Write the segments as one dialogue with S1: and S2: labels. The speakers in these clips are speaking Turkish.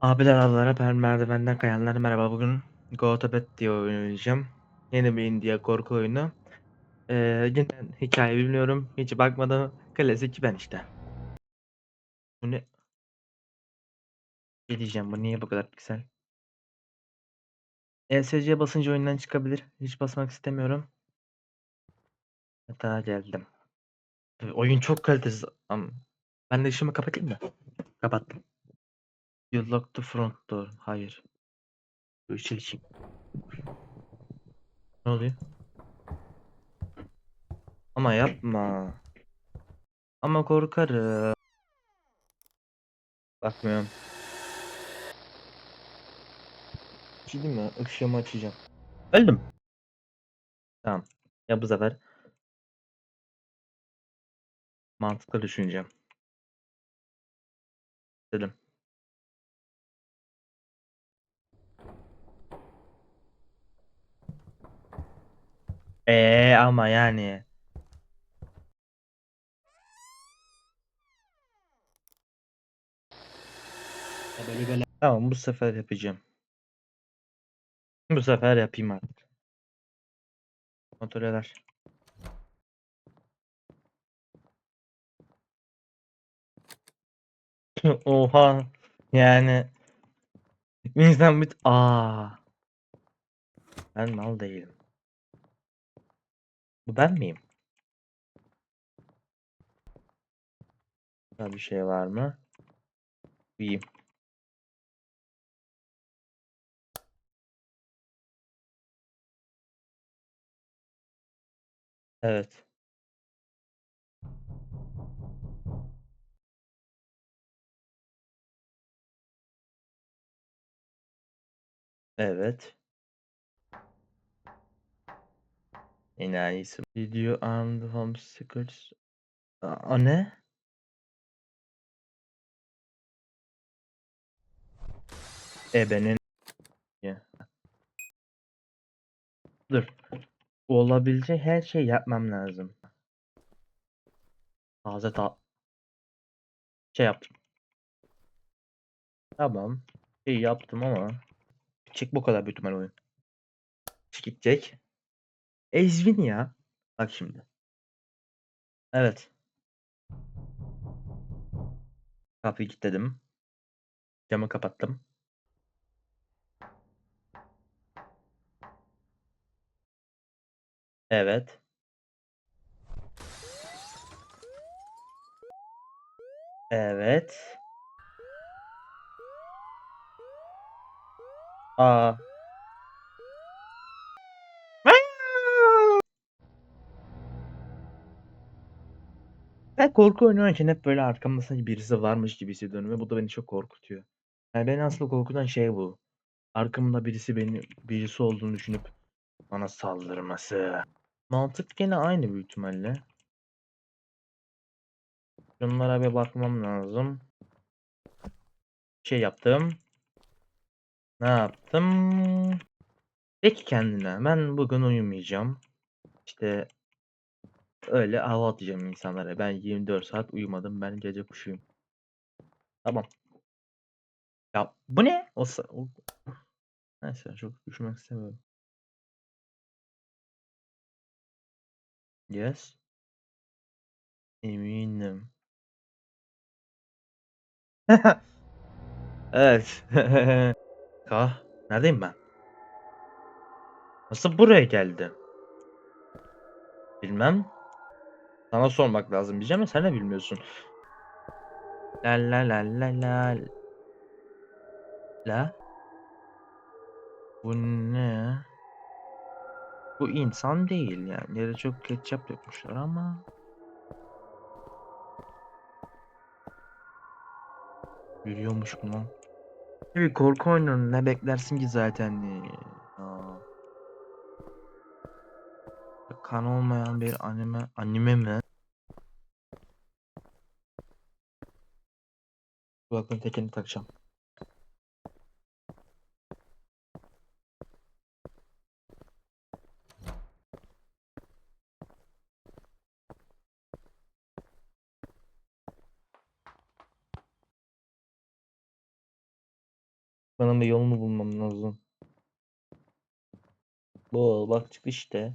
S1: Abiler ablalara ben merdivenden kayanlar merhaba bugün Go to Bed diye oynayacağım. Yeni bir India korku oyunu. Ee, yine hikaye bilmiyorum. Hiç bakmadım. Klasik ben işte. Bu ne? Ne bu niye bu kadar piksel? ESC basınca oyundan çıkabilir. Hiç basmak istemiyorum. Hatta geldim. Ee, Oyun çok kalitesiz. Ben de ışığımı kapatayım mı? Kapattım. You lock the front door. Hayır. Işığı için. Ne oluyor? Ama yapma. Ama korkarım. Bakmıyorum. Bir şey mi? Işığımı açacağım. Öldüm. Tamam. Ya bu sefer mantıklı düşüneceğim. Dedim. Eee ama yani.
S2: Ya böyle
S1: Tamam bu sefer yapacağım. Bu sefer yapayım artık. Kontroller. Oha. Yani. İnsan bir... Aa. Ben mal değilim. Bu ben miyim? Daha bir şey var mı? İyiyim. Evet. Evet. Enayisi. Video and home secrets. Aa, o ne? Ebenin. Ya. Dur. Olabilecek her şey yapmam lazım. Taze ta şey yaptım. Tamam. Şey yaptım ama çık bu kadar büyük ihtimal oyun. Çık gidecek. Ezvin ya. Bak şimdi. Evet. Kapıyı kilitledim. Camı kapattım. Evet. Evet. Aa. Ben korku oyunu oynarken hep böyle arkamda sanki birisi varmış gibi hissediyorum ve bu da beni çok korkutuyor. Yani beni aslında korkutan şey bu. Arkamda birisi beni birisi olduğunu düşünüp bana saldırması. Mantık gene aynı büyük ihtimalle. Şunlara bir bakmam lazım. Şey yaptım. Ne yaptım? Peki kendine ben bugün uyumayacağım. İşte öyle hava atacağım insanlara. Ben 24 saat uyumadım. Ben gece kuşuyum. Tamam. Ya bu ne? O, o... Neyse çok düşünmek istemiyorum. Yes. Eminim. Evet. Kah. Neredeyim ben? Nasıl buraya geldi? Bilmem. Sana sormak lazım diyeceğim ama sen de bilmiyorsun. La la la la la. La. Bu ne? Bu insan değil yani. Yere çok ketçap dökmüşler ama. Yürüyormuş mu lan? Bir korku oyunun ne beklersin ki zaten? Kan olmayan bir anime anime mi? Kulaklığın tekini takacağım. Çıkmanın bir yolunu bulmam lazım. Bu bak çık işte.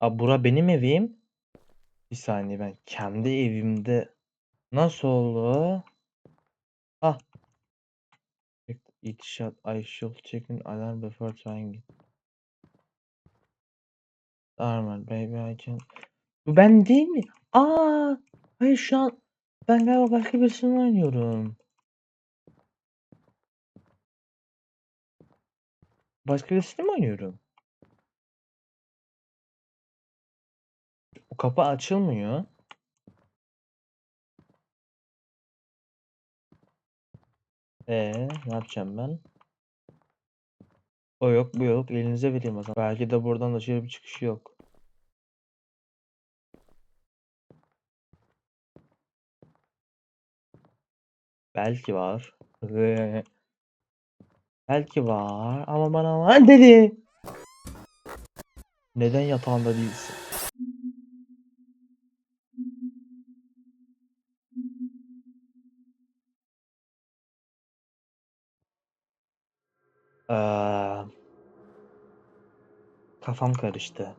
S1: Aa bura benim evim. Bir saniye ben kendi evimde nasıl oldu? Ah. It shot I should check in alarm before trying it. Normal baby I can. Bu ben değil mi? Aa, hayır şu an ben galiba başka birisini oynuyorum. Başka birisini mi oynuyorum? Kapı açılmıyor. Ee, ne yapacağım ben? O yok, bu yok. Elinize vereyim o zaman. Belki de buradan dışarı bir çıkış yok. Belki var. Belki var ama bana var dedi. Neden yatağında değilsin? Eee, kafam karıştı.